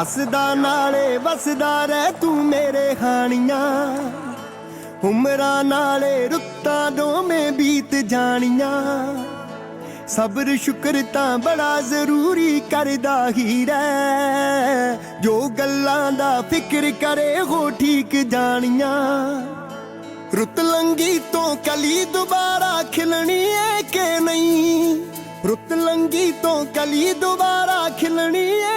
ਹੱਸਦਾ ਨਾਲੇ ਵਸਦਾ ਰਹਿ ਤੂੰ ਮੇਰੇ ਹਾਣੀਆਂ। ਉਮਰਾਂ ਨਾਲੇ ਰੁੱਤਾਂ ਦੋਵੇਂ ਬੀਤ ਜਾਣੀਆਂ। ਸਬਰ ਸ਼ੁਕਰ ਤਾਂ ਬੜਾ ਜ਼ਰੂਰੀ ਕਰਦਾ ਹੀ ਰਹਿ। ਜੋ ਗੱਲਾਂ ਦਾ ਫਿਕਰ ਕਰੇ ਹੋ ਠੀਕ ਜਾਣੀਆਂ। ਰੁੱਤ ਲੰਗੀ ਤੋਂ ਕਲੀ ਦੁਬਾਰਾ ਖਿਲਣੀ ਏ ਕਿ ਨਹੀਂ? ਰੁੱਤ ਲੰਗੀ ਤੋਂ ਕਲੀ ਦੁਬਾਰਾ ਖਿਲਣੀ ਏ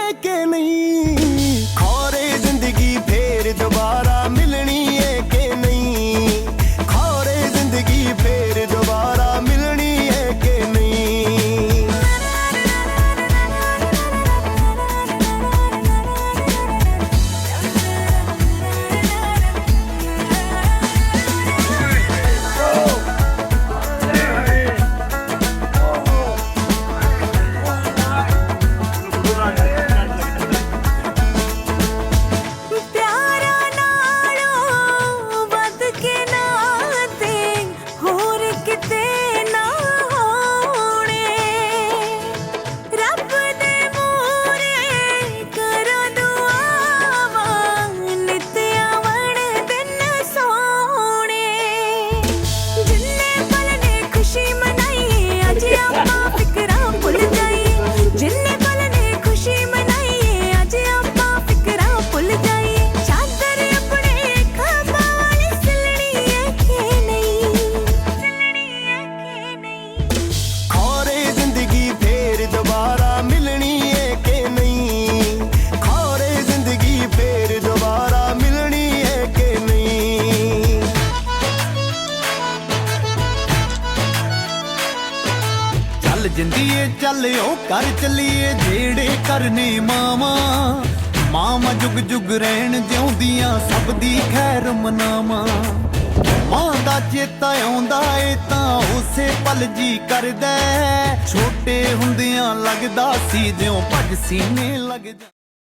ਚੱਲ ਜਿੰਦੀਏ, ਚੱਲ ਉਹ ਕਰ ਚੱਲੀਏ, ਜਿਹੜੇ ਕਰਨੇ ਮਾਵਾ। ਮਾਵਾ ਜੁਗ ਜੁਗ ਰਹਿਣ ਜਿਉਂਦੀਆਂ, ਸਭ ਦੀ ਖੈਰ ਮਨਾਵਾ। ਮਾਂ ਦਾ ਚੇਤਾ ਆਉਂਦਾ ਏ ਤਾਂ ਉਸੇ ਪਲ ਜੀ ਕਰਦਾ ਛੋਟੇ ਹੁੰਦਿਆਂ ਲੱਗਦਾ ਸੀ, ਜਿਉਂ ਭੱਜ ਸੀਨੇ ਲੱਗਦਾ।